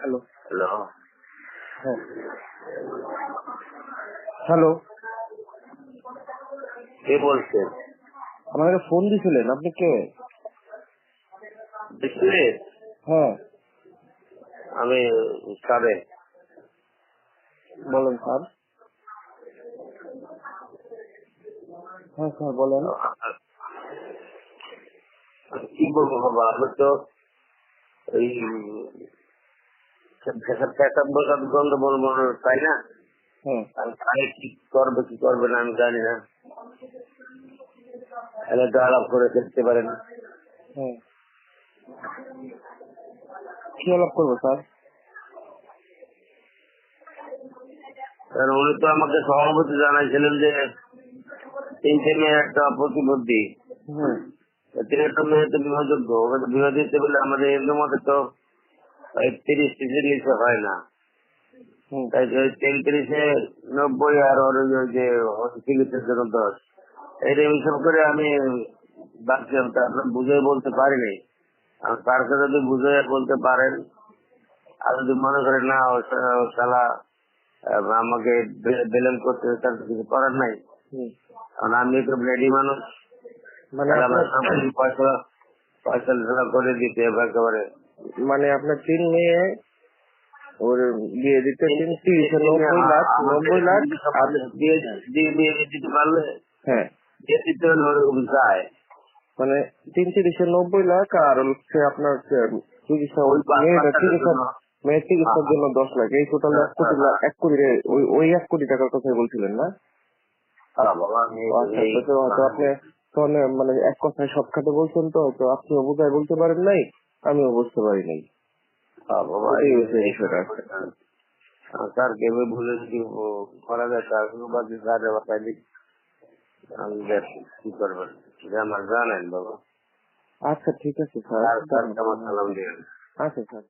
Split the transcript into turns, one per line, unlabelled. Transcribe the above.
Hello
hello
হ্যাঁ hello
কে বলছেন?
আমাকে ফোন দিছিলেন আপনি কে?
দেখলে
হ্যাঁ।
আমি সাবে
বলেন স্যার। হ্যাঁ স্যার বলেন।
কি বলব বাবা আমি তো বসাব গন্ধ বলব তাই না? কারে কি করবে কি করবে না আমি জানি না। এনে তো আলাপ করে পারেন।
কি আলাপ করব স্যার।
কারণ উনি তো আমাকে সভাপতি জানাইছিলেন যে তিনটে মেয়ে একটা প্রতিবন্ধী।
হুম।
তিনি একটা মেয়ে তো বিবাহযোগ্য ওকে বিবাহ দিতে বলে আমাদের এর মধ্যে তো তিরিশ তিরিশের নিচে হয় না। তাই যে তেত্রিশে নব্বই আর ওর ওই যে চিকিৎসার জন্য দশ। এটা হিসাব করে আমি ভাবছিলাম বুঝে বলতে পারিনি। আর তার কাছে যদি বুঝে বলতে পারেন আর যদি মনে করেন না ও শালা আমাকে বেলেন করতে তার কিছু করার নাই। কারণ আমি তো রেডি মানুষ।
মানে
পয়সা পয়সা করে দিতে একেবারে।
মানে আপনার তিন মেয়ে ওর বিয়ে দিতে তিন তিরিশে নব্বই লাখ নব্বই লাখ আর
দিয়ে দিতে পারলে
হ্যাঁ।
দিয়ে দিতে হলে ওরকম চায়
মানে তিন তিরিশে নব্বই লাখ আর হচ্ছে আপনার চিকিৎসা
টাকার
চিকিৎসা মেয়ের চিকিৎসার জন্য দশ লাখ। এই টোটাল এক কোটি
হ্যাঁ,
লাখ- এক কোটি ওই ওই এক কোটি টাকার কথা বলছিলেন না?
হ্যাঁ
আচ্ছা তো আপনি মানে এক কথায় সব খাতে বলছেন তো হয়তো আপনিও বোঝায় বলতে পারেন নাই? আমিও বুঝতে পারি নাই।
বাবা এই-
হচ্ছে বিষয়টা।
স্যার কেবে ভুলে যদি করা যায় তার বাকি স্যার দিক আমি কি করবেন আমার জানেন বাবা।
আচ্ছা ঠিক আছে স্যার।
সালাম দিয়ে
আচ্ছা স্যার।